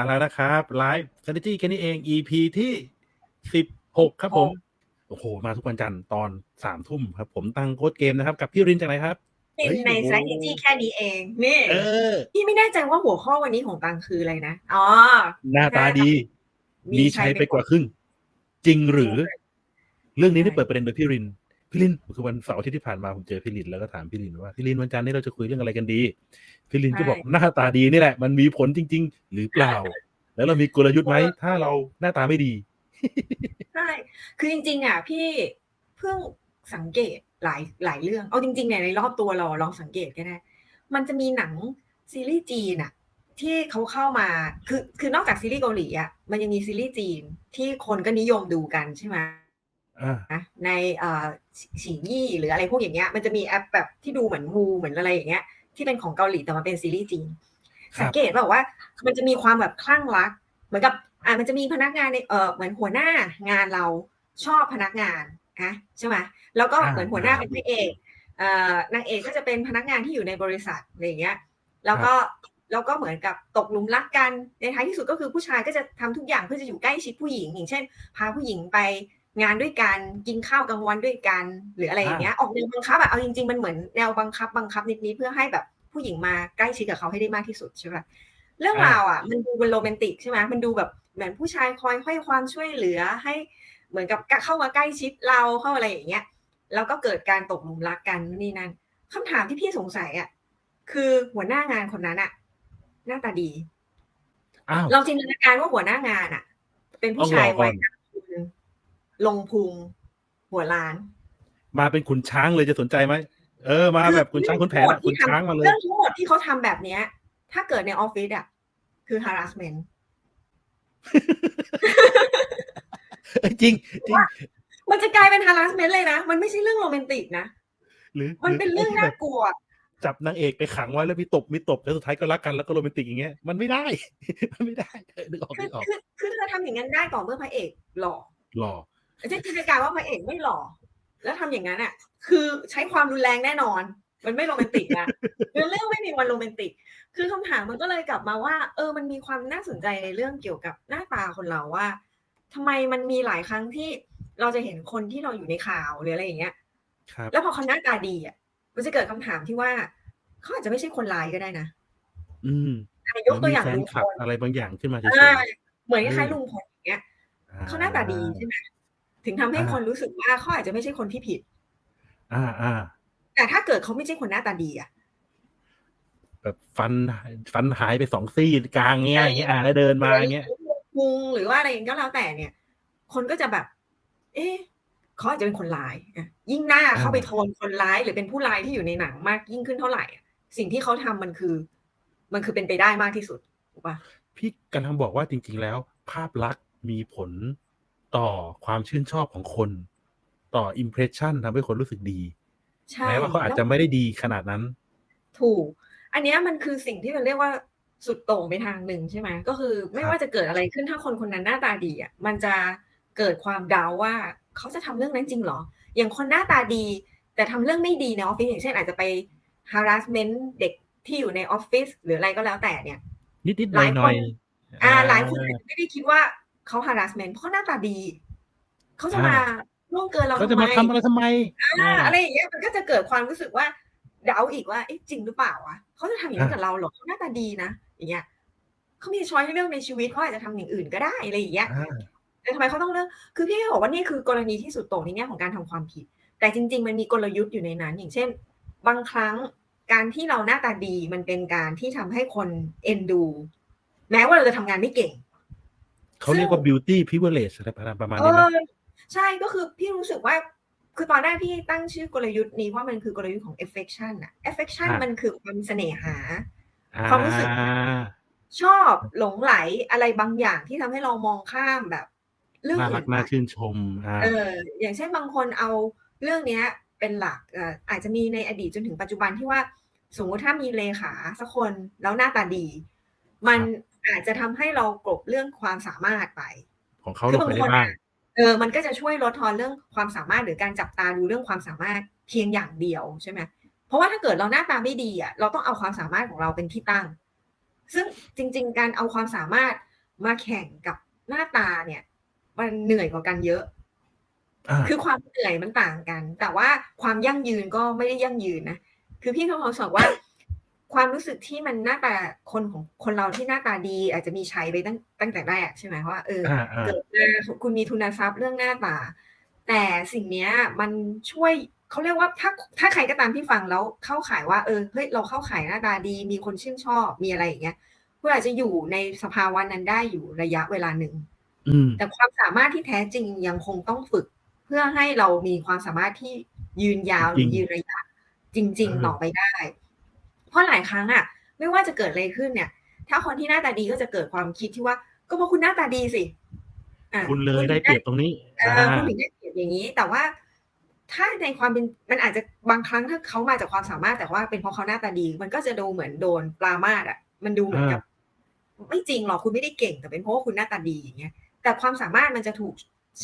มาแล้วนะครับไลฟ์ strategy แค่นี้เอง EP ที่สิบหกครับผม โอ้โห มาทุกวันจันทร์ตอนสามทุ่มครับ ผมตั้งโค้ดเกมนะครับ กับพี่รินจากไหนครับเป็นเฮ้ยในโอ้โห strategy แค่นี้เองนี่เออพี่ไม่แน่ใจว่าหัวข้อวันนี้ของตังคืออะไรนะอ๋อหน้าตาดี มีใช้ไปกว่าครึ่ง จริงหรือ เรื่องนี้ได้เปิดประเด็นโดยพี่ริน พี่รินคือวันเสาร์อาที่ที่ผ่านมาผมเจอพี่รินแล้วก็ถามพี่รินว่าพี่รินวันจันทร์นี้เราจะคุยเรื่องอะไรกันดีพี่รินก็บอกหน้าตาดีนี่แหละ มันมีผลจริง ๆ หรือเปล่า แล้วเรามีกลยุทธ์ไหมถ้าเราหน้าตาไม่ดีใช่คือจริง ๆ อะ พี่เพิ่งสังเกตหลายหลายเรื่องเอาจริงๆเนี่ยในรอบตัวเราลองสังเกตก็ได้มันจะมีหนังซีรีส์จีนอะที่เขาเข้ามาคือคือนอกจากซีรีส์เกาหลีอะมันยังมีซีรีส์จีนที่คนก็นิยมดูกันใช่ไหม อ่า นะในเอ่อฉียี่หรืออะไรพวกอย่างเงี้ยมันจะมีแอปแบบที่ดูเหมือนงูเหมือนอะไรอย่างเงี้ยที่เป็นของเกาหลีแต่มันเป็นซีรีส์จีน ครับ สังเกตแบบว่า มันจะมีความแบบคลั่งรัก เหมือนกับอ่ามันจะมีพนักงานในเออเหมือนหัวหน้างานเราชอบพนักงานนะใช่ไหมแล้วก็อ่าเหมือนหัวหน้าเป็นพระเอกเอ่อนางเอกก็จะเป็นพนักงานที่อยู่ในบริษัทอะไรอย่างเงี้ย แล้วก็แล้วก็เหมือนกับตกหลุมรักกันในท้ายที่สุดก็คือผู้ชายก็จะทำทุกอย่างเพื่อจะอยู่ใกล้ชิดผู้หญิงอย่างเช่น พาผู้หญิงไป งานด้วยกันกินข้าวกลางวันด้วยกัน หรืออะไรอย่างเงี้ยออกแนวบังคับอะเอาจริงๆมันเหมือนแนวบังคับบังคับนิดๆเพื่อให้แบบผู้หญิงมาใกล้ชิดกับเขาให้ได้มากที่สุดใช่ปะเรื่องราวอะมันดูเป็นโรแมนติกใช่ไหมมันดูแบบเหมือนผู้ชายคอยให้ความช่วยเหลือให้เหมือนกับเข้ามาใกล้ชิดเราเข้าอะไรอย่างเงี้ยแล้วก็เกิดการตกหลุมรักกันนู่นนี่นั่นคำถามที่พี่สงสัยอะคือหัวหน้างานคนนั้นอะหน้าตาดีอ้าวเราจินตนาการว่าหัวหน้างานอะเป็นผู้ชายต้องรอก่วัอยนกลางคน ลงพุงหัวล้าน มาเป็นขุนช้างเลยจะสนใจไหมเออมาแบบขุนช้างขุนแผนอะขุนช้างมาเลยเรื่องทั้งหมดที่เขาทำแบบเนี้ย ถ้าเกิดในออฟฟิศอะคือ harassment เอ้ยจริงจริงมันจะกลายเป็น harassment เลยนะ มันไม่ใช่เรื่องโรแมนติกนะหรือมันเป็นเรื่องหน่าแบบกลัว จับนางเอกไปขังไว้แล้วมีตบมีตบแล้วสุดท้ายก็รักกันแล้วก็โรแมนติกอย่างเงี้ยมันไม่ได้มันไม่ได้เออนึกออกคืนึอกออกคือคือเธอทำอย่างนั้นได้ต่อเมื่อพระเอกหล่อหล่อ เช่นจินตนาการว่าพระเอกไม่หล่อแล้วทำอย่างนั้นอะ คือใช้ความรุนแรงแน่นอน มันไม่โรแมนติกนะเรื่องเรื่องไม่มีวันโรแมนติก คือคำถามมันก็เลยกลับมาว่า เออมันมีความน่าสนใจในเรื่องเกี่ยวกับหน้าตาคนเราว่าทำไมมันมีหลายครั้งที่เราจะเห็นคนที่เราอยู่ในข่าวหรืออะไรอย่างเงี้ยครับแล้วพอเขาหน้าตาดีอะ มันจะเกิดคำถามที่ว่าเขาอาจจะไม่ใช่คนร้ายก็ได้นะ อืมอะยกตัวอย่างมีแฟลุนงคพลับลอะไรบางอย่างขึ้นมาเฉยอ่าเหมือนเอคอล้ายๆลุงพลอย่างเงี้ยๆเขาหน้าตาดีใช่ไหม ถึงทำให้คนรู้สึกว่าเขาอาจจะไม่ใช่คนที่ผิด อ่าอ่าแต่ถ้าเกิดเขาไม่ใช่คนหน้าตาดีอะแบบฟันฟันหายไปสองซี่กลางเงี้ยอย่างเงี้ยอ่าแล้วเดินมาอย่างเงี้ยพุงหรือว่าอะไรก็แล้วแต่เนี่ย คนก็จะแบบ เอ๊ะเขาอาจจะเป็นคนร้ายอะยิ่งหน้าอ่าเข้าไปโทนคนร้ายหรือเป็นผู้ร้ายที่อยู่ในหนังมากยิ่งขึ้นเท่าไหร่อะสิ่งที่เขาทำมันคือ มันคือเป็นไปได้มากที่สุดถูกปะพี่กำลังบอกว่าจริง ๆ แล้ว ภาพลักษณ์มีผล ต่อความชื่นชอบของคน ต่ออิมเพรสชันทำให้คนรู้สึกดีใช่แม้ว่าเขาอาจจะแล้วไม่ได้ดีขนาดนั้น ถูก อันเนี้ยมันคือสิ่งที่มันเรียกว่าสุดโต่งไปทางหนึ่งใช่ไหมก็คือไม่ครับว่าจะเกิดอะไรขึ้นถ้าคนคนนั้นหน้าตาดีอะมันจะเกิดความดาวว่าเขาจะทำเรื่องนั้นจริงเหรอ อย่างคนหน้าตาดี แต่ทำเรื่องไม่ดีในออฟฟิศอย่างเช่นอาจจะไป harassment เด็กที่อยู่ในออฟฟิศหรืออะไรก็แล้วแต่เนี่ย นิดๆหหลายคนน่อยๆอ่าหลายคนอาจจะไม่ได้คิดว่า เขา harassment เพราะหน้าตาดี เขาจะมาล่วงเกินเราเขาทำจะไมมาทำอะไรทำไมอ่าอะไรอย่างเงี้ยมันก็จะเกิดความรู้สึกว่าเดาอีกว่าเอ๊ะจริงหรือเปล่าวะเขาจะทำอย่างนี้กับเราเหรอเขาหน้าตาดีนะอย่างเงี้ยเขามีช้อยให้เลือกในชีวิตเขาอาจจะทำอย่างอื่นก็ได้อะไรอย่างเงี้ยอ่าแต่ทำไมเขาต้องเลือกคือพี่บอกว่านี่คือกรณีที่สุดโต่งในแง่ของการทำความผิด แต่จริง ๆ มันมีกลยุทธ์อยู่ในนั้น อย่างเช่น บางครั้งการที่เราหน้าตาดีมันเป็นการที่ทำให้คนเอ็นดู แม้ว่าเราจะทำงานไม่เก่ง เขาเรียกว่า beauty privilege อะไรประมาณเอนี้ไหมอใช่ก็คือพี่รู้สึกว่า คือตอนแรกพี่ตั้งชื่อกลยุทธ์นี้ว่ามันคือกลยุทธ์ของ affection อะ affection อะมันคือความเสน่หาอ่าความรู้สึกชอบหลงไหลอะไรบางอย่างที่ทำให้เรามองข้ามแบบ เรื่องน่าอื่รักนน่าไปชื่นชมอ่าเออ อย่างเช่นบางคนเอาเรื่องเนี้ย เป็นหลักเอ่ออาจจะมีในอดีตจนถึงปัจจุบันที่ว่าสมมติถ้ามีเลขาสักคนแล้วหน้าตาดี มัน อาจจะทำให้เรากลบเรื่องความสามารถไป ของเขาลงไปได้บ้างเออ มันก็จะช่วยลดทอนเรื่องความสามารถหรือการจับตาดูเรื่องความสามารถเพียงอย่างเดียวใช่ไหมเพราะว่าถ้าเกิดเราหน้าตาไม่ดีอะเราต้องเอาความสามารถของเราเป็นที่ตั้ง ซึ่งจริง ๆ การเอาความสามารถมาแข่งกับหน้าตาเนี่ย มันเหนื่อยกว่ากันเยอะอ่าคือความเหนื่อยมันต่างกัน แต่ว่าความยั่งยืนก็ไม่ได้ยั่งยืนนะ คือพี่เขาเขาบอกว่า ความรู้สึกที่มันหน้าตาคนของคนเราที่หน้าตาดี อาจจะมีใช้ไปตั้งตั้งแต่แรกใช่ไหมว่าเอออ่าอ่าเกิดมาคุณมีทุนทรัพย์เรื่องหน้าตา แต่สิ่งเนี้ยมันช่วยเขาเรียกว่าถ้าถ้าใครก็ตามที่ฟังแล้วเข้าขายว่าเออเฮ้ยเราเข้าขายหน้าตาดี มีคนชื่นชอบมีอะไรอย่างเงี้ยคุณอาจจะอยู่ในสภาวะนั้นได้อยู่ระยะเวลาหนึ่งอืมแต่ความสามารถที่แท้จริงยังคงต้องฝึก เพื่อให้เรามีความสามารถที่ยืนยาวหรือยืนระยะจริง ๆ ต่อไปได้ เพราะหลายครั้งอะไม่ว่าจะเกิดอะไรขึ้นเนี่ย ถ้าคนที่หน้าตาดีก็จะเกิดความคิดที่ว่า ก็เพราะคุณหน้าตาดีสิอะคุณเลยได้เปรียบตรงนี้เออคุณถึงได้เปรียบอย่างนี้ แต่ว่าถ้าในความเป็นมันอาจจะบางครั้งถ้าเขามาจากความสามารถแต่ว่าเป็นเพราะเขาหน้าตาดี มันก็จะดูเหมือนโดนปลามาดอะมันดูเหมือนกับ ไม่จริงหรอกคุณไม่ได้เก่ง แต่เป็นเพราะว่าคุณหน้าตาดีอย่างเงี้ยแต่ความสามารถมันจะถูก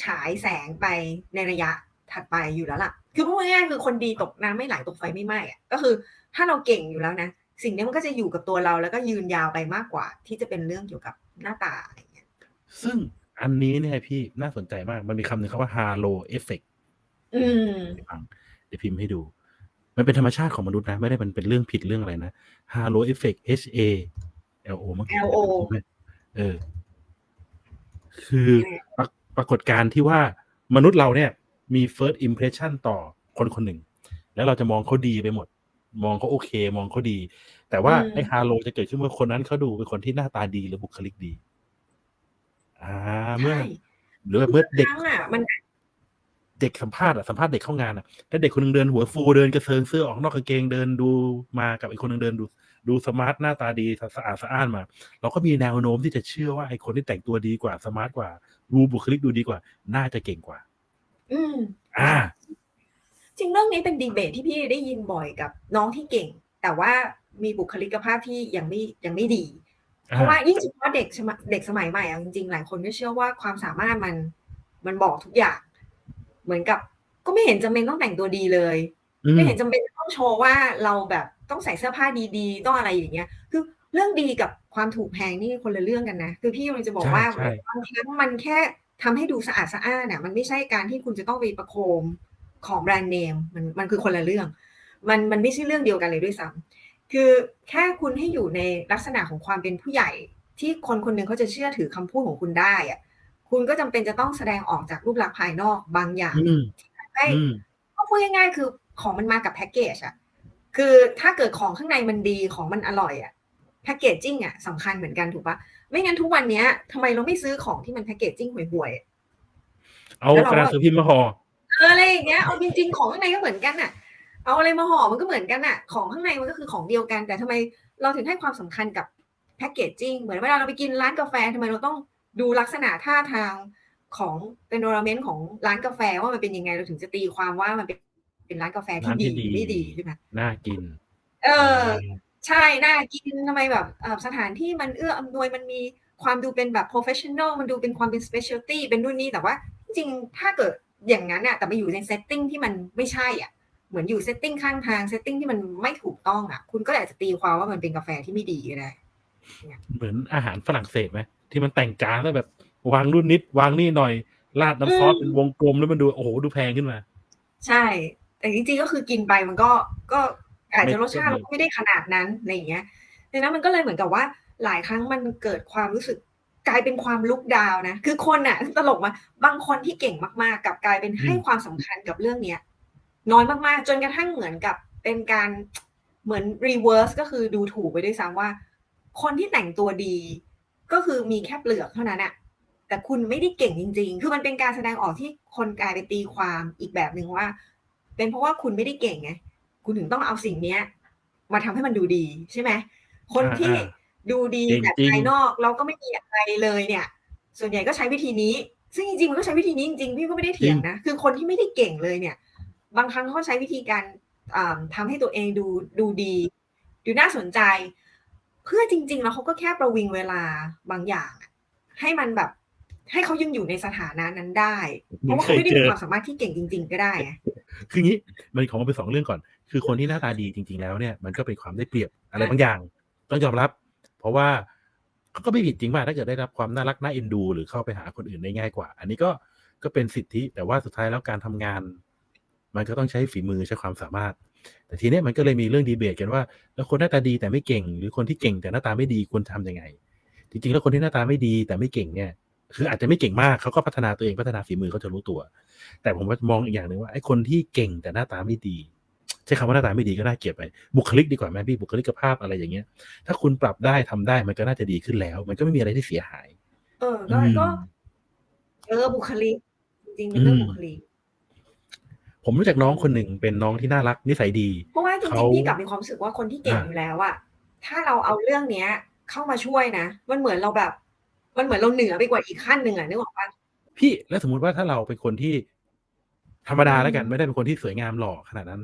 ฉายแสงไปในระยะถัดไปอยู่แล้วล่ะ คือพูดง่ายๆคือคนดีตกน้ำไม่ไหลตกไฟไม่ไหม้อะก็คือ ถ้าเราเก่งอยู่แล้วนะ สิ่งนี้มันก็จะอยู่กับตัวเราแล้วก็ยืนยาวไปมากกว่า ที่จะเป็นเรื่องเกี่ยวกับหน้าตาอะไรอย่างเงี้ย ซึ่งอันนี้เนี่ยพี่น่าสนใจมาก มันมีคำหนึ่งคำว่า halo effect อืมฟังเดี๋ยวพิมพ์ให้ดู มันเป็นธรรมชาติของมนุษย์นะ ไม่ได้มันเป็นเรื่องผิดเรื่องอะไรนะ halo effect H A L O มั้ง L O เออ คือปรปรากฏการณ์ที่ว่ามนุษย์เราเนี่ย มี first impression ต่อคนคนหนึ่ง แล้วเราจะมองเขาดีไปหมด มองเขาโอเค มองเขาดี แต่ว่าอืมไอ้ฮาโลจะเกิดขึ้นเมื่อคนนั้นเขาดูเป็นคนที่หน้าตาดีหรือบุคลิกดี อ่า เมื่อใช่หรือว่าเมื่อเด็กครั้งอะมันเด็กสัมภาษณ์อะสัมภาษณ์เด็กเข้างานอะถ้าเด็กคนหนึงเดินหัวฟูเดินกระเซิงเสื้อออกนอกกางเกงเดินดูมากับอีกคนหนึงเดินดู ดูสมาร์ทหน้าตาดีสะอาดสะอ้านมา เราก็มีแนวโน้มที่จะเชื่อว่าไอ้คนที่แต่งตัวดีกว่าสมาร์ทกว่าดูบุคลิกดูดีกว่า น่าจะเก่งกว่า อืมอ่า จริงเรื่องนี้เป็นดีเบตที่พี่ได้ยินบ่อยกับน้องที่เก่ง แต่ว่ามีบุคลิกภาพที่ยังไม่ยังไม่ดี เพราะว่ายิ่งเฉพาะเด็กสมัยเด็กสมัยใหม่อะจริงๆหลายคนก็เชื่อว่าความสามารถมันมันบอกทุกอย่าง เหมือนกับก็ไม่เห็นจำเป็นต้องแต่งตัวดีเลยอืมไม่เห็นจำเป็นต้องโชว์ว่าเราแบบต้องใส่เสื้อผ้าดีๆ ต้องอะไรอย่างเงี้ย คือเรื่องดีกับความถูกแพงนี่คนละเรื่องกันนะ คือพี่กำลังจะบอกว่าใช่ใช่บางครั้งมันแค่ทำให้ดูสะอาดสะอ้านน่ะ มันไม่ใช่การที่คุณจะต้องไปประโคม ของแบรนด์เนมมันมันคือคนละเรื่อง มันมันไม่ใช่เรื่องเดียวกันเลยด้วยซ้ำคือแค่คุณให้อยู่ในลักษณะของความเป็นผู้ใหญ่ ที่คนคนหนึ่งเขาจะเชื่อถือคำพูดของคุณได้อะคุณก็จำเป็นจะต้องแสดงออกจากรูปลักษณ์ภายนอกบางอย่างอืมให้อืมก็พูดง่ายๆคือของมันมากับแพ็กเกจอะคือถ้าเกิดของข้างในมันดีของมันอร่อยอะแพ็กเกจจิ้งอะสำคัญเหมือนกันถูกปะไม่งั้นทุกวันเนี้ยทำไมเราไม่ซื้อของที่มันแพ็กเกจจิ้งห่วยๆอะเอากระดาษสือพิมพ์มาห่อ เอออะไรอย่างเงี้ยเอาจริงๆของข้างในก็เหมือนกันอะเอาอะไรมาห่อมันก็เหมือนกันอะของข้างในมันก็คือของเดียวกัน แต่ทำไมเราถึงให้ความสำคัญกับแพ็กเกจจิ้งเหมือนเวลาเราไปกินร้านกาแฟทำไมเราต้องดูลักษณะท่าทางของเป็นโอรเมนต์ของร้านกาแฟว่ามันเป็นยังไงเราถึงจะตีความว่ามันเป็นเป็นร้านกาแฟที่ร้านที่ดีดีไม่ดีใช่ไหมน่ากิน เออ ใช่น่ากินทำไมแบบเอ่อสถานที่มันเอื้ออำนวยมันมีความดูเป็นแบบ professional มันดูเป็นความเป็น specialty เป็นรุ่นนี้แต่ว่าจริงๆถ้าเกิด อย่างนั้นอะแต่ไปอยู่ในเซตติ้งที่มันไม่ใช่อะเหมือนอยู่เซตติ้งข้างทางเซตติ้งที่มันไม่ถูกต้องอะ คุณก็อาจจะตีความว่ามันเป็นกาแฟที่ไม่ดีก็ได้เหมือนอาหารฝรั่งเศสไหมที่มันแต่งจานแล้วแบบ วางรุ่นนิด วางนี่หน่อยราดน้ำซอสอืมเป็นวงกลมแล้วมันดูโอ้โหดูแพงขึ้นมา ใช่ แต่จริงๆก็คือกินไปมันก็ก็อาจจะไม่รสชาติไม่มันก็ไม่ได้ขนาดนั้นอะไรอย่างเงี้ยดังนั้นมันก็เลยเหมือนกับว่าหลายครั้งมันเกิดความรู้สึก กลายเป็นความลุกดาวน์นะคือคนอะตลกมาบางคนที่เก่งมากๆกับกลายเป็นให้ความสำคัญกับเรื่องเนี้ย น้อยมากๆ จนกระทั่งเหมือนกับเป็นการเหมือนรีเวิร์สก็คือดูถูกไปด้วยซ้ำว่า คนที่แต่งตัวดีก็คือมีแค่เปลือกเท่านั้นอะแต่คุณไม่ได้เก่งจริง ๆ คือมันเป็นการแสดงออกที่คนกลายไปตีความอีกแบบหนึ่งว่า เป็นเพราะว่าคุณไม่ได้เก่งไง คุณถึงต้องเอาสิ่งเนี้ย มาทำให้มันดูดีใช่ไหม คนที่อ่า ดูดีจริงแบบจริงภายนอกเราก็ไม่มีอะไรเลยเนี่ย ส่วนใหญ่ก็ใช้วิธีนี้ ซึ่งจริงๆมันก็ใช้วิธีนี้จริงๆพี่ก็ไม่ได้เถียงนะ คือคนที่ไม่ได้เก่งเลยเนี่ย บางครั้งเขาใช้วิธีการอ่าทำให้ตัวเองดูดูดี ดูน่าสนใจ เพื่อจริง ๆ แล้วเขาก็แค่ประวิงเวลาบางอย่างอะให้มันแบบ ให้เขายังอยู่ในสถานะนั้นได้ เพราะว่าเขาไม่ได้มีความสามารถที่เก่งจริง ๆ ก็ได้ไงคืองี้มันของมันเป็นสองเรื่องก่อน คือคนที่หน้าตาดีจริง ๆ แล้วเนี่ยมันก็เป็นความได้เปรียบอะไรบางอย่าง ต้องยอมรับ เพราะว่าก็ไม่ผิดจริงป่ะถ้าเกิดได้รับความน่ารักน่าเอ็นดู หรือเข้าไปหาคนอื่นได้ง่ายกว่า อันนี้ก็ก็เป็นสิทธิ แต่ว่าสุดท้ายแล้วการทำงาน มันก็ต้องใช้ฝีมือใช้ความสามารถ แต่ทีนี้มันก็เลยมีเรื่องดีเบตกันว่า แล้วคนหน้าตาดีแต่ไม่เก่ง หรือคนที่เก่งแต่หน้าตาไม่ดีควรทำยังไง จริงๆ แล้วคนที่หน้าตาไม่ดีแต่ไม่เก่งเนี่ย คืออาจจะไม่เก่งมากเขาก็พัฒนาตัวเองพัฒนาฝีมือเขาจะรู้ตัว แต่ผมว่ามองอีกอย่างหนึ่งว่าไอ้คนที่เก่งแต่หน้าตาไม่ดี ใช้คำว่าหน้าตาไม่ดีก็น่าเกลียดไปบุคลิกดีกว่าไหมพี่บุคลิกภาพอะไรอย่างเงี้ย ถ้าคุณปรับได้ทำได้มันก็น่าจะดีขึ้นแล้ว มันก็ไม่มีอะไรที่เสียหาย เออก็อืมก็เออบุคลิก จริงๆเป็นเรื่องอืมบุคลิกผมรู้จักน้องคนหนึ่งเป็นน้องที่น่ารักนิสัยดี เพราะว่าจริเขางๆพี่กลับมีความรู้สึกว่าคนที่เก่งอ่าอยู่แล้วอะถ้าเราเอาเรื่องเนี้ย เข้ามาช่วยนะ มันเหมือนเราแบบ มันเหมือนเราเหนือไปกว่าอีกขั้นหนึ่งอะนึกออกปะพี่แล้วสมมุติว่าถ้าเราเป็นคนที่ธรรมดาแล้วกันอืมไม่ได้เป็นคนที่สวยงามหล่อขนาดนั้น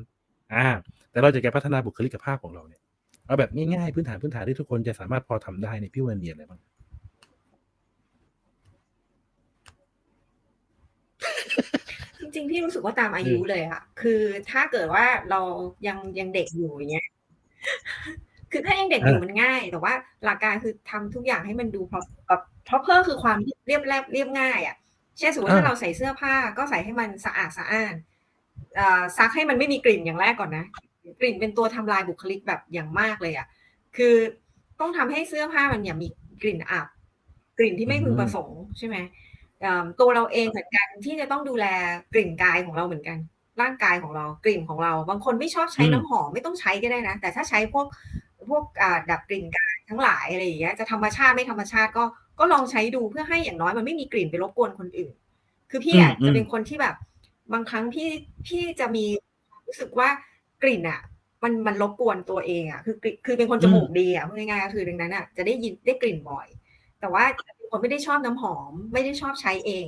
อ่า แต่เราจะแก้พัฒนาบุคลิกภาพของเราเนี่ยเอาแบบง่ายๆพื้นฐานพื้นฐานที่ทุกคนจะสามารถพอทำได้ในยพี่วันเนียนอะไรบ้างจริงๆพี่รู้สึกว่าตามอายุเลยอะคือถ้าเกิดว่าเรายังยังเด็กอยู่อย่างเงี้ยคือถ้ายังเด็กอยู่อ่ามัมันง่าย แต่ว่าหลักการคือทำทุกอย่างให้มันดูพอแบบ proper คือความเรียบแรบเรียบง่ายอะเช่นสมมติถ้าเราใส่เสื้อผ้าก็ใส่ให้มันสะอาดสะอ้านอ่า ซักให้มันไม่มีกลิ่นอย่างแรกก่อนนะ กลิ่นเป็นตัวทำลายบุคลิกแบบอย่างมากเลยอะคือต้องทำให้เสื้อผ้ามันอย่ามีกลิ่นอับกลิ่นที่ไม่พึงประสงค์ใช่ไหมเอิ่มตัวเราเองเหมือนกันที่จะต้องดูแลกลิ่นกายของเราเหมือนกัน ร่างกายของเรากลิ่นของเรา บางคนไม่ชอบใช้อืมน้ำหอมไม่ต้องใช้ก็ได้นะ แต่ถ้าใช้พวกพวกอ่าดับกลิ่นกายทั้งหลายอะไรอย่างเงี้ยจะธรรมชาติไม่ธรรมชาติก็ก็ลองใช้ดูเพื่อให้อย่างน้อยมันไม่มีกลิ่นไปรบกวนคนอื่น คือพี่อะอืมจะเป็นคนที่แบบ บางครั้งพี่พี่จะมีความรู้สึกว่ากลิ่นอะมันมันรบกวนตัวเองอะคือกลิ่นคือเป็นคนจมูกดีอะพูดง่ายๆก็คือดังนั้นอะจะได้ยินได้กลิ่นบ่อย แต่ว่าเป็นคนไม่ได้ชอบน้ำหอม ไม่ได้ชอบใช้เอง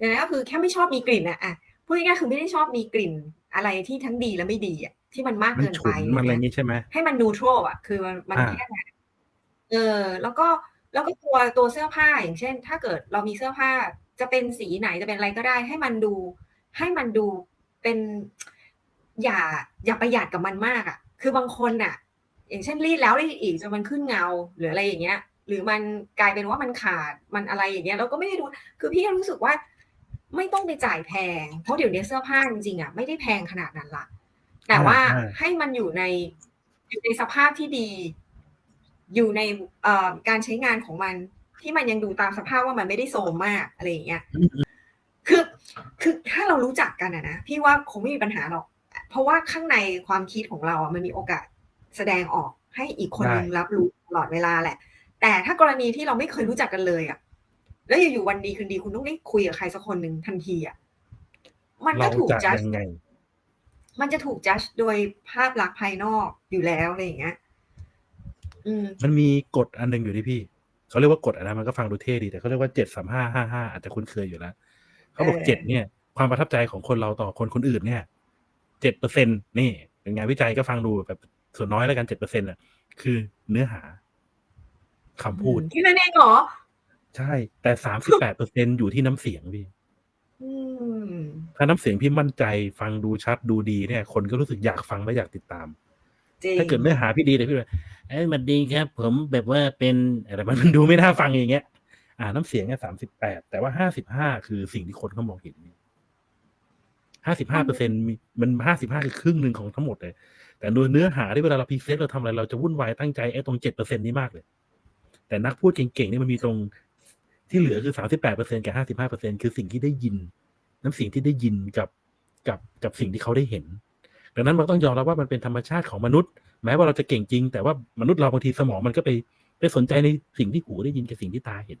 ดังนั้นก็คือแค่ไม่ชอบมีกลิ่นอะอะพูดง่ายๆคือไม่ได้ชอบมีกลิ่นอะไรที่ทั้งดีและไม่ดีอะที่มันมากมันเกินฉุไปนมันอะไรอย่างงี้ใช่ไหมให้มันนูทรัลอะคือมันมันอ่าแค่นั้นเออ แล้วก็แล้วก็ตัวตัวเสื้อผ้าอย่างเช่น ถ้าเกิดเรามีเสื้อผ้าจะเป็นสีไหนจะเป็นอะไรก็ได้ ให้มันดู ให้มันดูเป็นอย่าอย่าประหยัดกับมันมากอะ คือบางคนอะ อย่างเช่นรีดแล้วรีดอีกจนมันขึ้นเงาหรืออะไรอย่างเงี้ย หรือมันกลายเป็นว่ามันขาดมันอะไรอย่างเงี้ยเราก็ไม่ได้ดูคือพี่ก็รู้สึกว่า ไม่ต้องไปจ่ายแพง เพราะเดี๋ยวนี้เสื้อผ้าจริงๆอะไม่ได้แพงขนาดนั้นละแต่ว่าอ่าให้มันอยู่ในอยู่ในสภาพที่ดี อยู่ในเอ่อการใช้งานของมันที่มันยังดูตามสภาพว่ามันไม่ได้โซมมากอะไรอย่างเงี้ย คือคือถ้าเรารู้จักกันอะนะพี่ว่าคงไม่มีปัญหาหรอก เพราะว่าข้างในความคิดของเราอะมันมีโอกาสแสดงออกให้อีกคนนึงได้รับรู้ตลอดเวลาแหละ แต่ถ้ากรณีที่เราไม่เคยรู้จักกันเลยอะแล้วอยู่ๆวันดีคืนดีคุณต้องได้คุยกับใครสักคนหนึ่งทันทีอะมันก็เราถูกจะจัดยังไงมันจะถูกจัดโดยภาพลักษณ์ภายนอกอยู่แล้วอะไรอย่างเงี้ยอืมมันมีกฎอันหนึ่งอยู่ที่พี่ เขาเรียกว่ากฎอันนั้นมันก็ฟังดูเท่ดีแต่เขาเรียกว่าเจ็ดสามห้าห้าห้าอาจจะคุ้นเคยอยู่แล้ว เขาบอกเออเจ็ดเนี่ย ความประทับใจของคนเราต่อคนคนอื่นเนี่ยเจ็ดเปอร์เซ็นนี่เป็นงานวิจัยก็ฟังดูแบบส่วนน้อยแล้วกันเจ็ดเปอร์เซ็นต์อะคือเนื้อหาคำพูดที่นั่นเองเหรอ ใช่ แต่สามสิบแปดเปอร์เซ็นอยู่ที่น้ำเสียงพี่อืมถ้าน้ำเสียงพี่มั่นใจฟังดูชัดดูดีเนี่ย คนก็รู้สึกอยากฟังและอยากติดตามจริงถ้าเกิดเนื้อหาพี่ดีเลยพี่เลยเอ้ยมันดีครับ ผมแบบว่าเป็นอะไรมันมันดูไม่น่าฟังอย่างเงี้ย อ่าน้ำเสียงเนี่ยสามสิบแปดแต่ว่าห้าสิบห้าคือสิ่งที่คนเขามองเห็นห้าสิบห้าเปอร์เซ็นมันห้าสิบห้าคือครึ่งหนึ่งของทั้งหมดเลย แต่โดยเนื้อหาที่เวลาเราพรีเซนต์เราทำอะไร เราจะวุ่นวายตั้งใจไอ้ตรงเจ็ดเปอร์เซ็นนี้มากเลย แต่นักพูดเก่งๆนี่มันมีตรงที่เหลือคือสามสิบแปดเปอร์เซ็นกับห้าสิบห้าเปอร์เซ็นคือสิ่งที่ได้ยิน น้ำเสียงที่ได้ยินกับกับกับสิ่งที่เขาได้เห็น ดังนั้นมันต้องยอมรับว่ามันเป็นธรรมชาติของมนุษย์ แม้ว่าเราจะเก่งจริง แต่ว่ามนุษย์เราบางทีสมองมันก็ไปไปสนใจในสิ่งที่หูได้ยินกับสิ่งที่ตาเห็น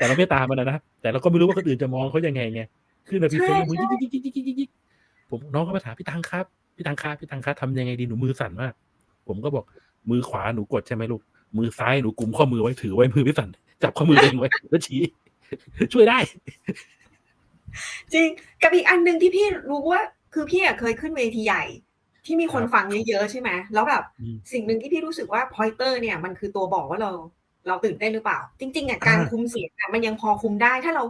แต่เราไม่ตามมันนะแต่เราก็ไม่รู้ว่าคนอื่นจะมองเขายังไงไงขึ้นมาพรีเซนต์มือจิ๊กจิ๊กจิ๊กจิ๊กจิ๊กจิ๊กผมน้องก็มาถามพี่ตังครับพี่ตังครับพี่ตังครับทำยังไงดีหนูมือสั่นมากผมก็บอกมือขวาหนูกดใช่ไหมลูกมือซ้ายหนูกุมข้อมือไว้ถือไว้มือไม่สั่นจับข้อมือเองไว้แล้วชี้ช่วยได้ จริงกับอีกอันหนึ่งที่พี่รู้ว่า คือพี่อะเคยขึ้นเวทีใหญ่ ที่มีคนครับฟังเยอะๆใช่ไหมแล้วแบบอืมสิ่งหนึ่งที่พี่รู้สึกว่าพอยเตอร์เนี่ยมันคือตัวบอกว่าเรา เราตื่นเต้นหรือเปล่า จริงๆอะการอ่าคุมเสียงอะมันยังพอคุมได้ถ้าเรา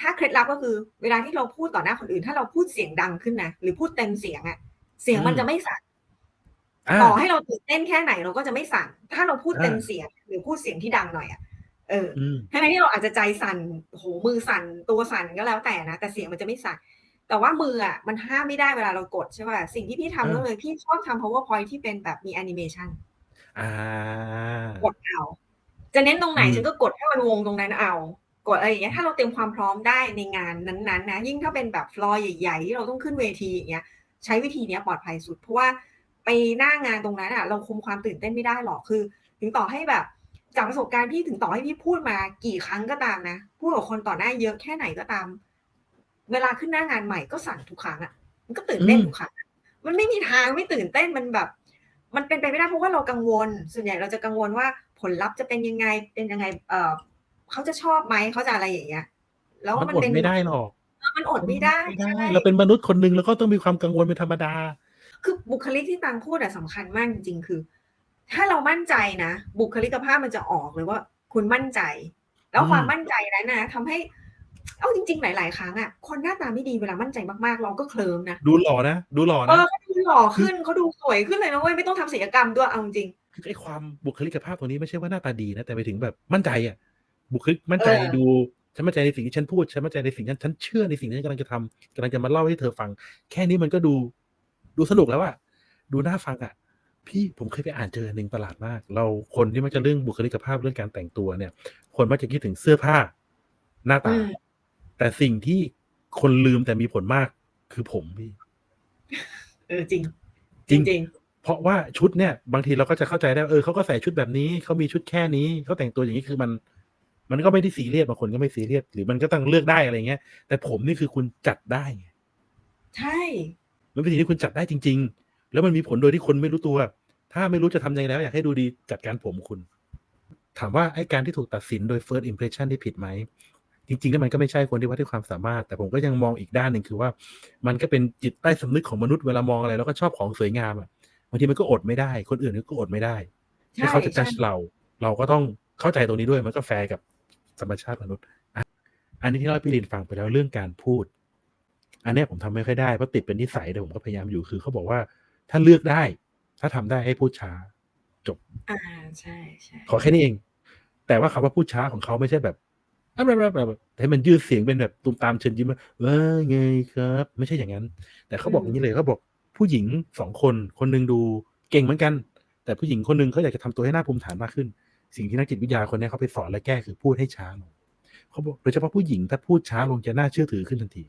ถ้าเคล็ดลับก็คือ เวลาที่เราพูดต่อหน้าคนอื่น ถ้าเราพูดเสียงดังขึ้นนะหรือพูดเต็มเสียงอะเสียงมันจะไม่สั่นอ่าต่อให้เราตื่นเต้นแค่ไหนเราก็จะไม่สั่นถ้าเราพูดเต็มอ่าเสียง หรือพูดเสียงที่ดังหน่อยอะเอออืมทั้งๆที่เราอาจจะใจสั่นโหมือสั่นตัวสั่นก็แล้วแต่นะแต่เสียงมันจะไม่สั่นแต่ว่ามืออะมันห้ามไม่ได้เวลาเรากดใช่ป่ะสิ่งที่พี่ทำอ่าก็เลยพี่ชอบทำ powerpoint ที่เป็นแบบมีแอนิเมชันอ่ากดเอา จะเน้นตรงไหนอืมฉันก็กดให้มันวงตรงนั้นเอา กดอะไรอย่างเงี้ยถ้าเราเตรียมความพร้อมได้ในงานนั้นๆนะยิ่งถ้าเป็นแบบฟลอร์ใหญ่ ๆ ที่เราต้องขึ้นเวทีอย่างเงี้ยใช้วิธีเนี้ยปลอดภัยสุดเพราะว่าไปหน้างานตรงนั้นอะเราคุมความตื่นเต้นไม่ได้หรอกคือ ถึงต่อให้แบบจากประสบการณ์พี่ถึงต่อให้พี่พูดมากี่ครั้งก็ตามนะพูดกับคนต่อหน้าเยอะแค่ไหนก็ตาม เวลาขึ้นหน้างานใหม่ก็สั่นทุกครั้งอะมันก็ตื่นเต้นอืมทุกครั้งอะมันไม่มีทางไม่ตื่นเต้นมันแบบ มันเป็นไปไม่ได้เพราะว่าเรากังวล ส่วนใหญ่เราจะกังวลว่า ผลลัพธ์จะเป็นยังไงเป็นยังไง เออเขาจะชอบไหมเขาจะอะไรอย่างเงี้ยแล้วมันมันอดเป็นไม่ได้หรอกมันอดไม่ได้ไม่ได้ใช่เราเป็นมนุษย์คนหนึ่งแล้วก็ต้องมีความกังวลเป็นธรรมดา คือบุคลิกที่ตังพูดอะสำคัญมากจริงๆคือ ถ้าเรามั่นใจนะบุคลิกภาพมันจะออกเลยว่า คุณมั่นใจ แล้วอืมความมั่นใจนั้นนะทำให้เอาจริงๆ หลาย ๆ ครั้งอะคนหน้าตาไม่ดีเวลามั่นใจมากๆ เราก็เคลิ้มนะ ดูหล่อนะ ดูหล่อเอนะอเขาดูหล่อขึ้นเขาดูสวยขึ้นเลยนะเว้ยไม่ต้องทำศิลปกรรมด้วยเอาจริงคือ ไอ้ความบุคลิกภาพตรงนี้ไม่ใช่ว่าหน้าตาดีนะแต่ไปถึงแบบมั่นใจอะ บุคลิกมั่นใจเออดูฉันมั่นใจในสิ่งที่ฉันพูดฉันมั่นใจในสิ่งที่ฉันเชื่อในสิ่งที่ฉันกำลังจะทำกำลังจะมาเล่าให้เธอฟัง แค่นี้มันก็ดูดูสนุกแล้วอะดูน่าฟังอะพี่ผมเคยไปอ่านเจอหนึ่งประหลาดมาก เราคนที่มักจะเรื่องบุคลิกภาพเรื่องการแต่งตัวเนี่ย คนมักจะคิดถึงเสื้อผ้า หน้าๆตาอืมแต่สิ่งที่คนลืมแต่มีผลมากคือผมพี่เออจริง จริงจริง เพราะว่าชุดเนี่ย บางทีเราก็จะเข้าใจได้ว่าเออเขาก็ใส่ชุดแบบนี้เขามีชุดแค่นี้เขาแต่งตัวอย่างนี้คือมัน มันก็ไม่ได้ซีเรียสบางคนก็ไม่ซีเรียสหรือมันก็ต้องเลือกได้อะไรเงี้ย แต่ผมนี่คือคุณจัดได้ไงใช่ มันเป็นสิ่งที่คุณจัดได้จริง ๆ แล้วมันมีผลโดยที่คนไม่รู้ตัว ถ้าไม่รู้จะทำยังไงแล้ว อยากให้ดูดีจัดการผมคุณ ถามว่าไอ้การที่ถูกตัดสินโดย first impression ที่ผิดไหมจริงๆแล้วมันก็ไม่ใช่คนที่วัดด้วยความสามารถ แต่ผมก็ยังมองอีกด้านหนึ่งคือว่า มันก็เป็นจิตใต้สำนึกของมนุษย์เวลามองอะไร แล้วก็ชอบของสวยงามอะ บางทีมันก็อดไม่ได้ คนอื่นก็อดไม่ได้ใช่ที่เขาจะจัดใช่เรา เราก็ต้องเข้าใจตรงนี้ด้วยมันก็แฟร์กับธรรมชาติมนุษย์อะอันนี้ที่เล่าให้พี่ลินฟังไปแล้วเรื่องการพูด อันเนี้ยผมทำไม่ค่อยได้เพราะติดเป็นนิสัยแต่ผมก็พยายามอยู่คือเขาบอกว่าถ้าเลือกได้ ถ้าทำได้ให้พูดช้าอ่าใช่ใช่ขอแค่นี้เอง แต่ว่าคำว่าพูดช้าของเขาไม่ใช่แบบแบบแบบแบบให้มันยืดเสียงเป็นแบบตุมตามเชิญยิ้มว่าว่าไงครับ ไม่ใช่อย่างนั้น แต่เขาบอกอย่างนี้เลยเขาบอก ผู้หญิงสองคนคนหนึ่งดูเก่งเหมือนกัน แต่ผู้หญิงคนหนึ่งเขาอยากจะทำตัวให้น่าภูมิฐานมากขึ้น สิ่งที่นักจิตวิทยาคนเนี้ยเขาไปสอนและแก้คือพูดให้ช้าลงเขาบอกโดยเฉพาะผู้หญิงถ้าพูดช้าลงจะน่าเชื่อถือขึ้นทันที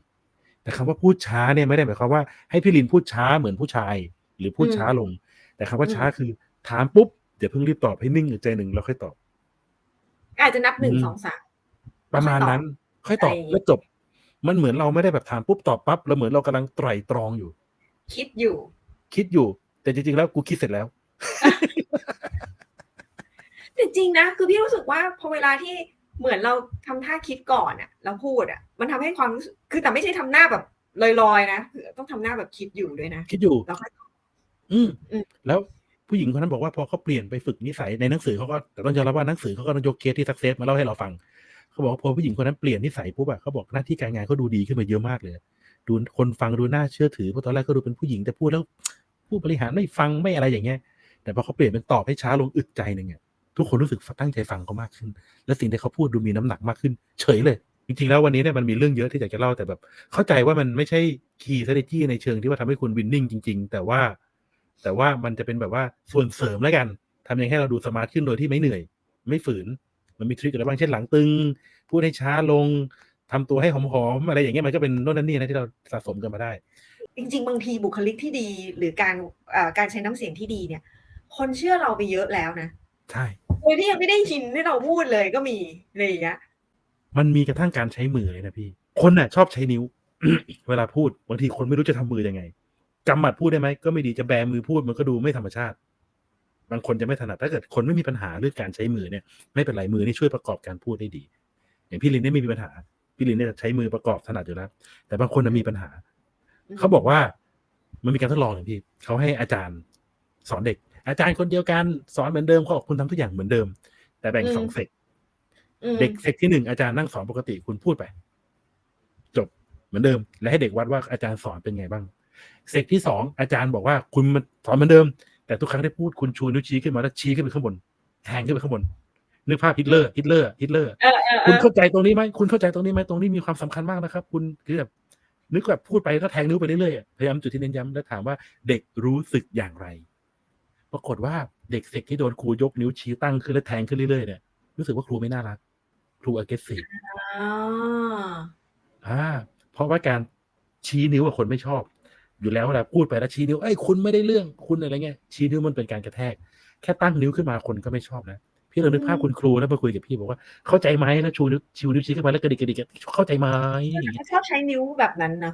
แต่คำว่าพูดช้าเนี่ยไม่ได้หมายความว่าให้พี่ลินพูดช้าเหมือนผู้ชาย หรือพูดช้าลง แต่คำว่าช้าคือถามปุ๊บเดี๋ยวเพิ่งรีบตอบให้นิ่งอยู่ใจหนึ่งแล้วค่อยตอบ อาจจะนับหนึ่งอืมสองสามประมาณนั้น ค่อยตอบอะไรอย่างงี้แล้วจบ มันเหมือนเราไม่ได้แบบถามปุ๊บตอบปั๊บแล้วเหมือนเรากำลังไตร่ตรองอยู่ คิดอยู่ คิดอยู่ แต่จริงๆแล้วกูคิดเสร็จแล้ว แต่จริงนะ คือพี่รู้สึกว่าพอเวลาที่เหมือนเราทำท่าคิดก่อนอะเราพูดอะมันทำให้ความรู้สึกคือแต่ไม่ใช่ทำหน้าแบบลอยๆนะคือต้องทำหน้าแบบคิดอยู่ด้วยนะคิดอยู่แล้วค่อยอืมอืมแล้วผู้หญิงคนนั้นบอกว่าพอเขาเปลี่ยนไปฝึกนิสัยในหนังสือเขาก็แต่ต้องยอมรับว่าหนังสือเขาก็ต้องยกเคสที่สักเซสมาเล่าให้เราฟังเขาบอกว่าพอผู้หญิงคนนั้นเปลี่ยนนิสัยปุ๊บอะเขาบอกหน้าที่การงานเขาดูดีขึ้นมาเยอะมากเลย ดูคนฟังดูน่าเชื่อถือเพราะตอนแรกก็ดูเป็นผู้หญิงแต่พูดแล้วผู้บริหารไม่ฟังไม่อะไรอย่างเงี้ย แต่พอเขาเปลี่ยนเป็นตอบให้ช้าลงอึดใจหนึ่งอะทุกคนรู้สึกตั้งใจฟังเขามากขึ้น และสิ่งที่เขาพูดดูมีน้ำหนักมากขึ้น เฉยเลย จริงๆแล้ววันนี้เนี่ยมันมีเรื่องเยอะที่อยากจะเล่าแต่แบบ เข้าใจว่ามันไม่ใช่ key strategy ในเชิงที่ว่าทำให้คุณวินนิ่งจริง ๆ แต่ว่า แต่ว่ามันจะเป็นแบบว่าส่วนเสริมแล้วกันทำยังให้เราดูสมาร์ทขึ้นโดยที่ไม่เหนื่อย ไม่ฝืน มันมีทริคอะไรบ้างเช่นหลังตึง พูดให้ช้าลง ทำตัวให้หอมๆอะไรอย่างเงี้ยมันก็เป็นโน่นนั่นนี่นะที่เราสะสมกันมาได้ จริง ๆ บางทีบุคลิกที่ดี หรือการเอ่อการใช้น้ำเสียงที่ดีเนี่ย คนเชื่อเราไปเยอะแล้วนะใช่โดยที่ยังไม่ได้ยินที่เราพูดเลยก็มีอะไรอย่างเงี้ยมันมีกระทั่งการใช้มือเลยนะพี่ คนน่ะชอบใช้นิ้ว เวลาพูดบางทีคนไม่รู้จะทำมือยังไงกำหมัดพูดได้ไหมก็ไม่ดีจะแบมือพูดมันก็ดูไม่ธรรมชาติ บางคนจะไม่ถนัดถ้าเกิดคนไม่มีปัญหาเรื่องการใช้มือเนี่ย ไม่เป็นไรมือนี่ช่วยประกอบการพูดได้ดี อย่างพี่ลินเนี่ยไม่มีปัญหา พี่ลินเนี่ยใช้มือประกอบถนัดอยู่แล้ว แต่บางคนน่ะมีปัญหา เขาบอกว่ามันมีการทดลองอย่างพี่เขาให้อาจารย์สอนเด็ก อาจารย์คนเดียวกันสอนเหมือนเดิมเขาบอกคุณทำทุกอย่างเหมือนเดิม แต่แบ่งอืมสองเซกอืมเด็กเซกที่หนึ่งอาจารย์นั่งสอนปกติคุณพูดไป จบเหมือนเดิม และให้เด็กวัดว่าอาจารย์สอนเป็นไงบ้างเซกที่สองอาจารย์บอกว่าคุณมันสอนเหมือนเดิม แต่ทุกครั้งที่พูดคุณชูนิ้วชี้ขึ้นมาแล้วชี้ขึ้นไปข้างบนแทงขึ้นไปข้างบน นึกภาพฮิตเลอร์ฮิตเลอร์ฮิตเลอร์เออเออเอคุณอเข้าใจตรงนี้ไหมคุณเข้าใจตรงนี้ไหมตรงนี้มีความสำคัญมากนะครับ คุณคือแบบนึกแบบพูดไปก็แทงนิ้วไปเรื่อยๆอะพยายามจุดที่เน้นย้ำแล้วถามว่าเด็กรู้สึกอย่างไร ปรากฏว่าเด็กเสกที่โดนครูยกนิ้วชี้ตั้งขึ้นแล้วแทงขึ้นเรื่อยๆเนี่ยรู้สึกว่าครูไม่น่ารัก ครู aggressive อ๋ออ่า เพราะว่าการชี้นิ้วกับคนไม่ชอบ อยู่แล้วเวลาพูดไปแล้วชี้นิ้วเอ้ยคุณไม่ได้เรื่องคุณอะไรเงี้ยชี้นิ้วมันเป็นการกระแทก แค่ตั้งนิ้วขึ้นมาคนก็ไม่ชอบนะ พี่เรานึกภาพคุณครูแล้วมาคุยกับพี่บอกว่าเข้าใจไหมแล้วชูนิ้วชูนิ้วชี้ขึ้นมาแล้วกระดิกกระดิกเข้าใจไหมอย่างเงี้ยเขาชอบใช้นิ้วแบบนั้นนะ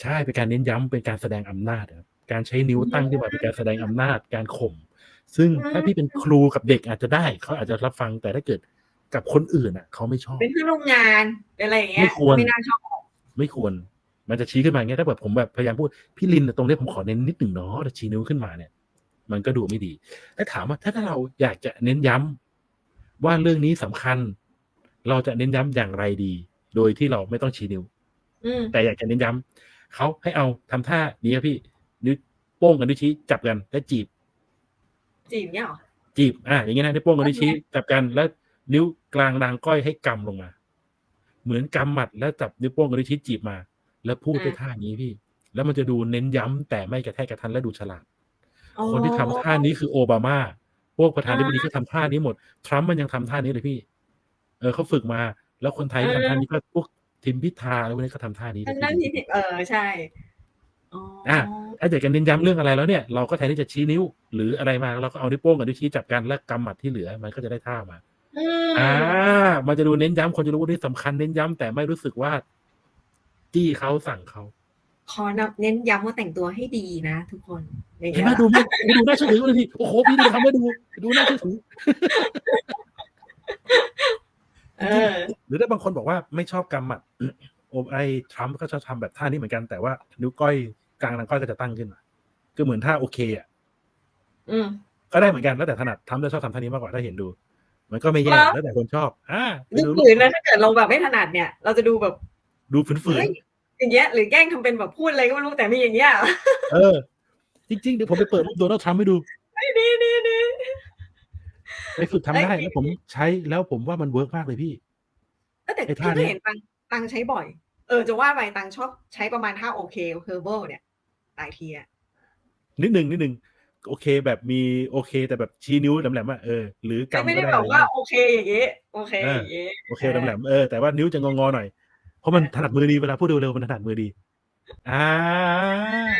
ใช่เป็นการเน้นย้ำเป็นการแสดงอำนาจครับการใช้นิ้วตั้งขึ้นมาเป็นการแสดงอำนาจการข่มซึ่งอืมถ้าพี่เป็นครูกับเด็กอาจจะได้เขาอาจจะรับฟังแต่ถ้าเกิดกับคนอื่นอะเขาไม่ชอบ เป็นเพื่อนร่วมงานเป็นอะไรอย่างเงี้ยไม่ควรไม่น่าชอบไม่ควร มันจะชี้ขึ้นมาอย่างเงี้ยถ้าแบบผมแบบพยายามพูดพี่ลินตรงนี้ผมขอเน้นนิดหนึ่งเนาะแต่ชี้นิ้วขึ้นมาเนี่ย มันก็ดูไม่ดีแต่ถามว่าถ้าเราอยากจะเน้นย้ำว่าเรื่องนี้สำคัญ เราจะเน้นย้ำอย่างไรดี โดยที่เราไม่ต้องชี้นิ้วอืมแต่อยากจะเน้นย้ำเขาให้เอาทำท่านี้ครับพี่นิ้วโป้งกับนิ้วชี้จับกันแล้วจีบ จีบเนี่ยเหรอจีบอ่าอย่างเงี้ยนะนิ้วโป้งกับนิ้วชี้จับกันแล้วนิ้วกลางนางก้อยให้กำลงมา เหมือนกำหมัดแล้วจับนิ้วโป้งกับนิ้วชี้จีบมา แล้วพูดด้วยท่านี้พี่ แล้วมันจะดูเน้นย้ำแต่ไม่กระแทกกระทันและดูฉลาดอ๋อ คนที่ทำท่านี้คือโอบามา พวกประธานาธิบดีก็ทำท่านี้หมด ทรัมป์มันยังทำท่านี้เลยพี่ เออเขาฝึกมา แล้วคนไทยที่ทำท่านี้ก็พวกทิมพิธาแล้วพวกนี้ก็ทำท่านี้เลนั่ยนนั่นพี่ที่เออใช่อ๋ออะถ้าเกิดกันเน้นย้ำเรื่องอะไรแล้วเนี่ย เราก็แทนที่จะชี้นิ้ว หรืออะไรมาเราก็เอานิ้วโป้งกับนิ้วชี้จับกันแล้วกำหมัดที่เหลือ มันก็จะได้ท่ามาอืมอ่า มันจะดูเน้นย้ำคนจะรู้ว่านี่สำคัญเน้นย้ำแต่ไม่รู้สึกว่าจี้เขาสั่งเขาขอนับเน้นย้ำว่าแต่งตัวให้ดีนะทุกคนอย่าง เห็นเงี้ยไหมดูไม่ดูน่าเชื่อถือเลยพี่โอ้โหพี่ดูทำให้ดู ดูน่าเชื่อถือเออหรือถ้าบางคนบอกว่าไม่ชอบกำหมัดโอไอทรัมป์ก็ชอบทำแบบท่านี้เหมือนกันแต่ว่า นิ้วก้อยกลางนางก้อยก็จะตั้งขึ้นมาก็เหมือนท่าโอเคอะอืมก็ได้เหมือนกันแล้วแต่ถนัดทรัมป์จะชอบทำท่านี้มากกว่าถ้าเห็นดู มันก็ไม่แย่แล้วแล้วแต่คนชอบอ่าไปดูดูฝืนนะถ้าเกิดเราแบบไม่ถนัดเนี่ย เราจะดูแบบ ดูฝืนเฮ้ยอย่างเงี้ยหรือแกล้งทำเป็นแบบพูดอะไรก็ไม่รู้แต่มีอย่างเงี้ยๆเออ จริง ๆ เดี๋ยวผมไปเปิดรูปโดนัลด์ทรัมป์ให้ดูดีดีดีไปฝึกทำได้เอ้ยแล้วผมใช้แล้วผมว่ามันเวิร์กมากเลยพี่เออแต่ไอ้พี่ท่าก็เนี้ยเห็นตังตังใช้บ่อย เออจะว่าไปตังชอบใช้ประมาณท่าโอเคเฮอร์เบิลเนี่ยหลายทีอะนิดหนึ่งนิดหนึ่งโอเคแบบมีโอเค แต่แบบชี้นิ้วแหลมๆอะเออหรือกำไม่ก็ได้ได้แบบว่าอะไรเงี้ยโอเคอย่างเงี้ยโอเคเออออย่างเงี้ยโอเคแหลมๆเออแต่ว่านิ้วจะงอๆหน่อยเพราะมันถนัดมือดีเวลาพูดเร็วๆมันถนัดมือดี อ่า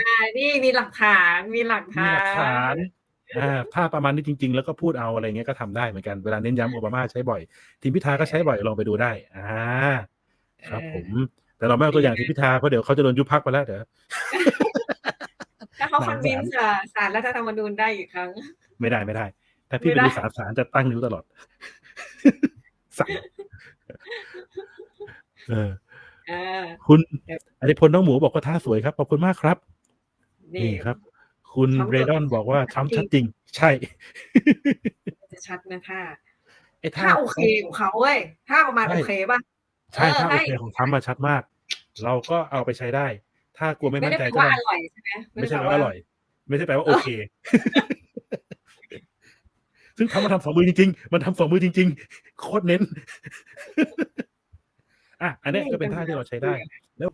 อ่านี่มีหลักฐานมีหลักมีฐาหลักฐาน นอ่าถ้าประมาณนี้จริง ๆ แล้วก็พูดเอาอะไรเงี้ยก็ทำได้เหมือนกันเวลาเน้นย้ำโอบามาใช้บ่อย ทีมพิธาก็ใช้บ่อยลองไปดูได้ อ่า ครับผม แต่เราไม่เอาตัวอย่างทีมพิธาเพราะเดี๋ยวเขาจะโดนยุบพักไปแล้วเดี๋ยว ถ้าเขาหคลัอนงวินศาลส์สารรัฐธรรมนูญได้อีกครั้ง ไม่ได้ไม่ได้ ถ้าพี่ไม่ไปได้ ดูสารสารจะตั้งนิ้วตลอด สั่งเออเออ คุณอธิพลน้องหมูบอกว่าท่าสวยครับ ขอบคุณมากครับ นี่นี่ครับ คุณทำเรดอนบอกว่าชัดทำชัดจจริริงงใช่จะชัดนะท่าไอ้ท่าท่าโอเคของเขาเว้ยท่าประมาณใช่โอเคป่ะ ใช่เออท่าโอให้เคของทำมาชัดมาก เราก็เอาไปใช้ได้ ถ้ากลัวไม่ไม่มั่นได้ใจแปลก็ว่าลอองร่อยใช่ไหมไม่ใช่ด้แปลว่าอร่อย ไม่ใช่แปลว่าโอเคซึ่งทำมาทำสองมือจริงๆ มันทำสองมือจริง ๆ โคตรเน้น อะอันเนี้ยก็เป็นท่าที่เราใช้ได้ แล้ว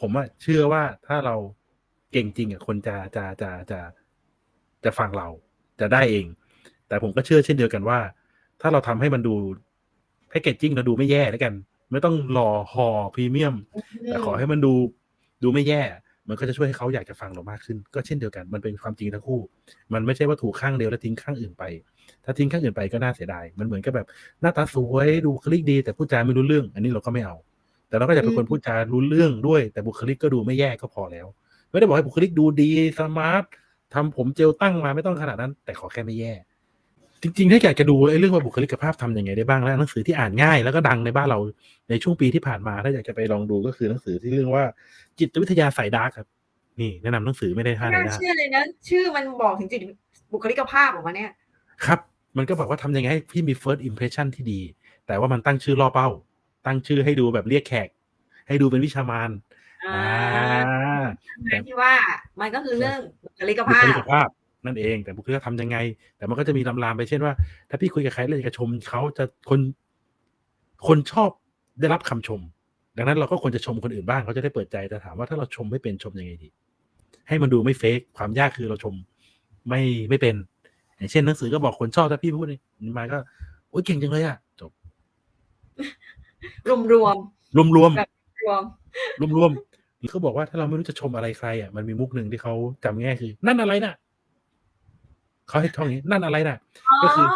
ผมอะเชื่อว่าถ้าเราเก่งจริงอะคนจะจะจะจะจะฟังเราจะได้เอง แต่ผมก็เชื่อเช่นเดียวกันว่า ถ้าเราทำให้มันดูแพคเกจจิ้งเราดูไม่แย่แล้วกัน ไม่ต้องหล่อห่อพรีเมียมแต่ขอให้มันดูดูไม่แย่ มันก็จะช่วยให้เขาอยากจะฟังเรามากขึ้น ก็เช่นเดียวกัน มันเป็นความจริงทั้งคู่ มันไม่ใช่ว่าถูกข้างเดียวแล้วทิ้งข้างอื่นไป ถ้าทิ้งข้างอื่นไปก็น่าเสียดาย มันเหมือนกับแบบหน้าตาสวยดูบุคลิกดี แต่พูดจาไม่รู้เรื่อง อันนี้เราก็ไม่เอา แต่เราก็อยากเป็นคนพูดจารู้เรื่องด้วย แต่บุคลิกก็ดูไม่แย่ก็พอแล้ว ไม่ได้บอกให้บุคลิกดูดีสมาร์ททำผมเจลตั้งมาไม่ต้องขนาดนั้น แต่ขอแค่ไม่แย่ จริงๆ ถ้าอยากจะดูไอ้เรื่องว่าบุคลิกภาพทำยังไงได้บ้างแล้วหนังสือที่อ่านง่ายแล้วก็ดังในบ้านเราในช่วงปีที่ผ่านมา ถ้าอยากจะไปลองดูก็คือหนังสือที่เรื่องว่าจิตวิทยาสายดาร์กครับนี่แนะนำหนังสือไม่ได้ท่าไม่ในน่าหน้าเชื่อเลยนะ ชื่อมันบอกถึงจิตบุคลิกภาพออกมาเนี่ย ครับ มันก็บอกว่าทำยังไงให้พี่มี first impression ที่ดี แต่ว่ามันตั้งชื่อล่อเป้า ตั้งชื่อให้ดูแบบเรียกแขก ให้ดูเป็นวิชามานอ่าอ่าแต่ที่ว่ามันก็คือเรื่องบุคลิกบุภาคพลิกภาพนั่นเอง แต่บุคลิกภาพทำยังไง แต่มันก็จะมีลำลามไปเช่นว่า ถ้าพี่คุยกับใครแล้วอยากจะชมเขาจะคนคนชอบได้รับคำชม ดังนั้นเราก็ควรจะชมคนอื่นบ้างเขาจะได้เปิดใจแต่ถามว่าถ้าเราชมไม่เป็นชมยังไงดี ให้มันดูไม่เฟกความยากคือเราชมไม่ไม่เป็น อย่างเช่นหนังสือก็บอกคนชอบถ้าพี่พูดนี่มาก็โอ้ยเก่งจังเลยอะจบรวมรวมรวมรวมแบบรวมรวมรวมหรือเขาบอกว่าถ้าเราไม่รู้จะชมอะไรใครอะมันมีมุกหนึ่งที่เขาจำง่ายคือ นั่นอะไรน่ะเขาให้ท่องอย่างนี้นั่นอะไรน่ะอ๋อก็คือ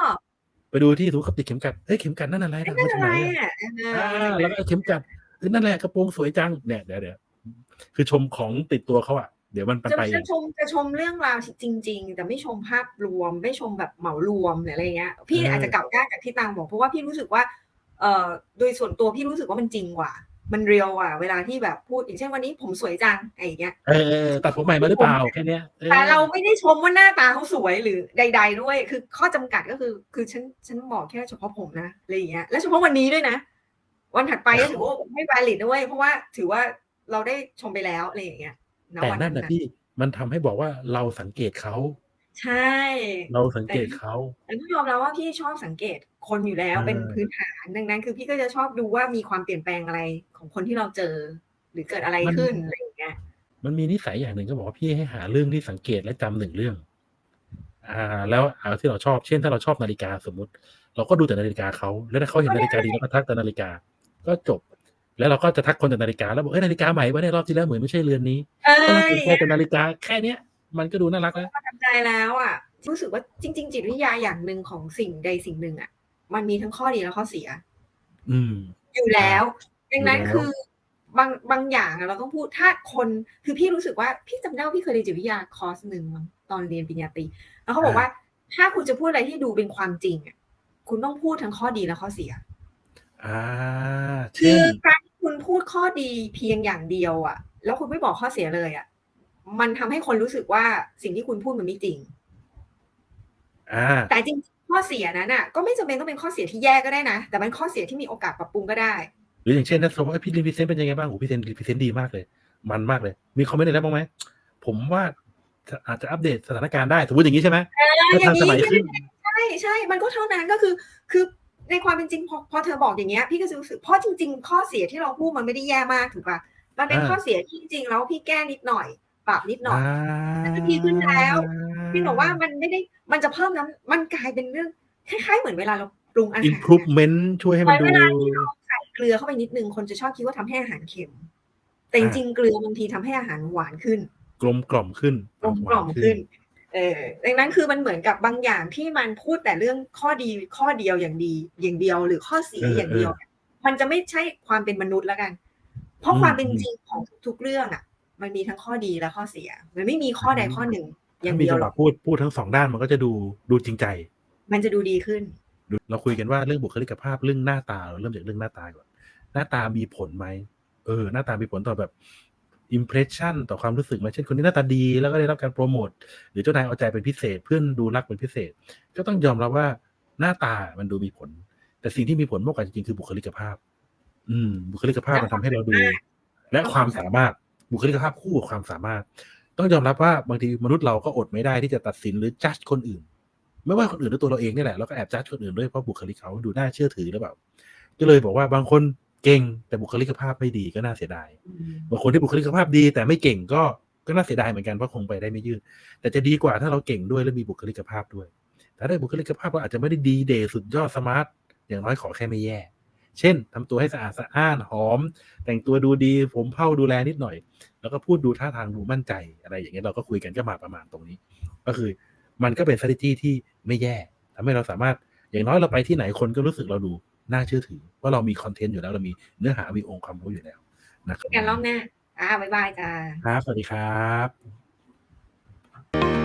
ไปดูที่ถูกเขาติดเข็มกัดเฮ้ยเข็มกัดนั่นอะไรน่ะนั่มานจากอะไหไรนอะอะอ่าแล้วก็เอาเข็มกัดเออนั่นแหละกระโปรงสวยจังเนี่ยเดี๋ยวเดี๋ยวคือชมของติดตัวเขาอะ เดี๋ยวมันไปจะไปเอจะงชมจะชมเรื่องราวจริง ๆ แต่ไม่ชมภาพรวม ไม่ชมแบบเหมารวมหรืออะไรเงี้ย พี่อาจจะเก่าก้านกับที่ตังบอกเพราะว่าพี่รู้สึกว่าเอ่อโดยส่วนตัวพี่รู้สึกว่ามันจริงกว่า มันเรียวอะเวลาที่แบบพูดอย่างเช่นวันนี้ผมสวยจังอะไรอย่างเงี้ยเออเออตัดผมใหม่มาหรือเปล่าแค่เนี้ยออแต่เราไม่ได้ชมว่าหน้าตาเขาสวยหรือใด ๆ ด้วย คือข้อจำกัดก็คือคือฉันฉันบอกแค่เฉพาะผมนะอะไรอย่างเงี้ยและเฉพาะวันนี้ด้วยนะ วันถัดไปก็ถือว่าไม่ valid ด้วยเพราะว่าถือว่าเราได้ชมไปแล้วอะไรอย่างเงี้ยณ แต่วันั่นนะพี่มันทำให้บอกว่าเราสังเกตเขาใช่ เราสังเกตเขาแต่ต้องยอมรับว่าพี่ชอบสังเกตคนอยู่แล้วเออเป็นพื้นฐานดังนั้น คือพี่ก็จะชอบดูว่ามีความเปลี่ยนแปลงอะไรของคนที่เราเจอ หรือเกิดอะไรขึ้นอะไรอย่างเงี้ย มันมีนิสัยอย่างหนึ่งก็บอกว่าพี่ให้หาเรื่องที่สังเกตและจำหนึ่งเรื่อง อ่า แล้วเอาที่เราชอบเช่นถ้าเราชอบนาฬิกาสมมติ เราก็ดูแต่นาฬิกาเขาแล้วถ้าเขาเห็นนาฬิกาดีเราก็ทักแต่นาฬิกา ก็จบ แล้วเราก็จะทักคนแต่นาฬิกาแล้วบอกเอ้ยนาฬิกาใหม่วะเนี่ยรอบที่แล้วเหมือนไม่ใช่เรือนนี้เอก็อเราแค่แต่นาฬิกาแค่เนี้ยมันก็ดูน่ารักแล้วประทับใจแล้วอะรู้สึกว่าจริง ๆ จิตวิทยาอย่างหนึ่งของสิ่งใดสิ่งหนึ่งอะ มันมีทั้งข้อดีและข้อเสีย อืม อยู่แล้วดังนั้นอยู่แล้วคือบางบางอย่างอะเราต้องพูดถ้าคนคือพี่รู้สึกว่าพี่จำได้ว่าพี่เคยเรียนจิตวิทยาคอร์สหนึ่งมั้งตอนเรียนปริญญาตรีแล้วเขาบอกว่า ถ้าคุณจะพูดอะไรที่ดูเป็นความจริงอะคุณต้องพูดทั้งข้อดีและข้อเสีย อ่าคืเช่อน การที่คุณพูดข้อดีเพียงอย่างเดียวอะแล้วคุณไม่บอกข้อเสียเลยอะมันทำให้คนรู้สึกว่าสิ่งที่คุณพูดมันไม่จริง อ่า แต่จริงๆข้อเสียนั้นอะ ก็ไม่จำเป็นต้องเป็นข้อเสียที่แย่ก็ได้นะ แต่มันข้อเสียที่มีโอกาสปรับปรุงก็ได้ หรืออย่างเช่นถ้าสมมติว่าพี่รีพิเซนต์เป็นยังไงบ้างโอ้พี่เซนรีพิเซนต์ดีมากเลย มันมากเลย มีคอมเมนต์อะไรบ้างไหมผมว่าอาจจะอัปเดตสถานการณ์ได้สมมติอย่างนี้ใช่ไหมอถ้าย่าทังนสนี้มัยขึ้น ใช่ใช่ มันก็เท่านั้นก็คือ คือ ในความเป็นจริงพอพอเธอบอกอย่างเงี้ยพี่ก็จะรู้สึกเพราะจริง ๆ ข้อเสียที่เราพูดมันไม่ได้แย่มากถูกป่ะมันเป็นอ่าข้อเสียที่จริงๆแล้วพี่แก้นิดหน่อย ปรับนิดหน่อยอ่ามันดีขึ้นแล้วพี่บอกว่ามันไม่ได้มันจะเพิ่มน้ำมันกลายเป็นเรื่องคล้ายๆเหมือนเวลาเราปรุงอาหาร improvement ช่วยให้มันดูเวลาที่เราใส่เกลือเข้าไปนิดนึงคนจะชอบคิดว่าทำให้อาหารเค็ม แต่จริงๆเกลือบางทีทำให้อาหารหวานขึ้น กลมกล่อมขึ้นกลมกล่อมขึ้น เออดังนั้นคือมันเหมือนกับบางอย่างที่มันพูดแต่เรื่องข้อดีข้อเดียวอย่างดี อย่างเดียวหรือข้อเสียอย่างเดียว มันจะไม่ใช่ความเป็นมนุษย์แล้วกัน เพราะความเป็นจริงของทุกๆเรื่องอะ มันมีทั้งข้อดีและข้อเสีย มันไม่มีข้อใดข้อหนึ่ง อย่างถ้ามีเดียวจังหหรวะอกพูดพูดทั้งสองด้านมันก็จะดูดูจริงใจ มันจะดูดีขึ้นดูเราคุยกันว่าเรื่องบุคลิกภาพเรื่องหน้าตาเราเริ่มจากเรื่องหน้าตาก่อนหน้าตามีผลไหมเออ หน้าตามีผลต่อแบบ อิมเพรสชันต่อความรู้สึกไหมเช่นคนที่หน้าตาดีแล้วก็ได้รับการโปรโมทหรือเจ้านายเอาใจเป็นพิเศษเพื่อนดูรักเป็นพิเศษ ก็ต้องยอมรับว่าหน้าตามันดูมีผล แต่สิ่งที่มีผลมากกว่าจริงๆคือบุคลิกภาพ อืม บุคลิกภาพมันทำให้เราดู และความสามารถบุคลิกภาพคู่กับความสามารถ ต้องยอมรับว่าบางทีมนุษย์เราก็อดไม่ได้ที่จะตัดสินหรือจัดคนอื่น ไม่ว่าคนอื่นหรือตัวเราเองนี่แหละเราก็แอบจัดคนอื่นด้วยเพราะบุคลิกเขาดูน่าเชื่อถือหรือเปล่าก็เลยบอกว่าบางคน เก่งแต่บุคลิกภาพไม่ดีก็น่าเสียดายบางคนที่บุคลิกภาพดีแต่ไม่เก่งก็ก็น่าเสียดายเหมือนกันเพราะคงไปได้ไม่ยืดแต่จะดีกว่าถ้าเราเก่งด้วยและมีบุคลิกภาพด้วย แต่ถ้บุคลิกภาพเราอาจจะไม่ได้ดีเดย์สุดยอดสมาร์ทอย่างน้อยขอแค่ไม่แย่ เช่นทำตัวให้สะอาดสะอ้านหอม แต่งตัวดูดีผมเผ้าดูแลนิดหน่อย แล้วก็พูดดูท่าทางดูมั่นใจอะไรอย่างเงี้ยเราก็คุยกันก็มาประมาณตรงนี้ ก็คือมันก็เป็น strategy ที่ไม่แย่ทำให้เราสามารถอย่างน้อยเราไปที่ไหนคนก็รู้สึกเราดู น่าเชื่อถือว่าเรามีคอนเทนต์อยู่แล้วเรามีเนื้อหามีองค์ความรู้อยู่แล้วนะครับกันรอบหน้าอ่าบ๊ายบายจ้าครับสวัสดีครับ